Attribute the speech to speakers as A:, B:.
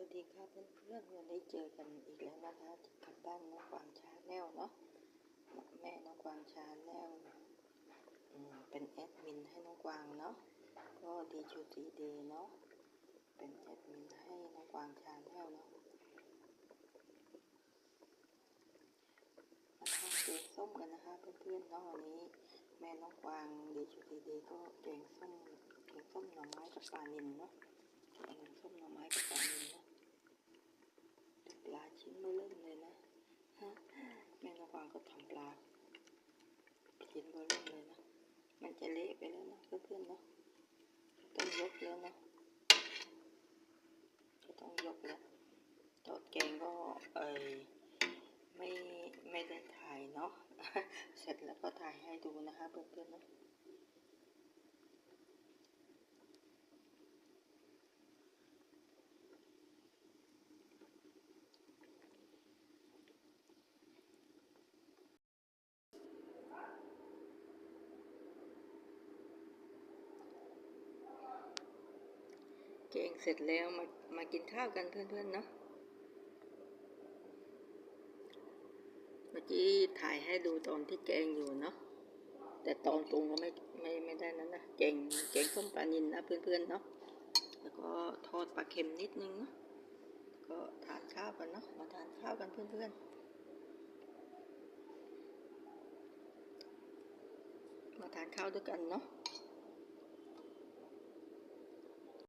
A: วัสดีครับเพื่อนๆวันนี้เจอกันอีกแล้วนะคะกับบ้านน้องกวางชาแนลเนาะแม่น้องกวางชาแนลเป็นแอดมินให้น้องกวางเนาะก็ดีชูดีเดย์เนาะเป็นแอดมินให้น้องกวางชาแนลเนาะมาทำแกงส้มกันนะคะเพื่อนๆเนาะวันนี้ แม่น้องกวางดีชูดีเดย์ก็แกงส้มแกงส้มหน่อไม้กับปลานิลเนาะแกงส้มหน่อไม้กับปลานิลนาะปลาชิ้นเบอเริ่มเลยนะฮะแม่ระวังก็ทำปลา ชิ้นบอเริ่มเลยนะ มันจะเละไปแล้วนะเพื่อนๆเนาะต้องยกแล้วนะจะต้องยกแล้วทอดแกงก็เอยไม่ไม่ได้ถ่ายเนาะ เสร็จแล้วก็ถ่ายให้ดูนะคะเพื่อนๆเนาะ แกงเสร็จแล้วมามากินข้าวกันเพื่อนๆเนาะเมื่อกี้ถ่ายให้ดูตอนที่แกงอยู่เนาะแต่ตอนปรุงก็ไม่ไม่ไม่ได้นั้นนะแกงแกงส้มปลานิลนะเพื่อนๆเนาะแล้วก็ทอดปลาเค็มนิดนึงเนาะก็ทานข้าวกันเนาะมาทานข้าวกันเพื่อนๆมาทานข้าวด้วยกันเนาะ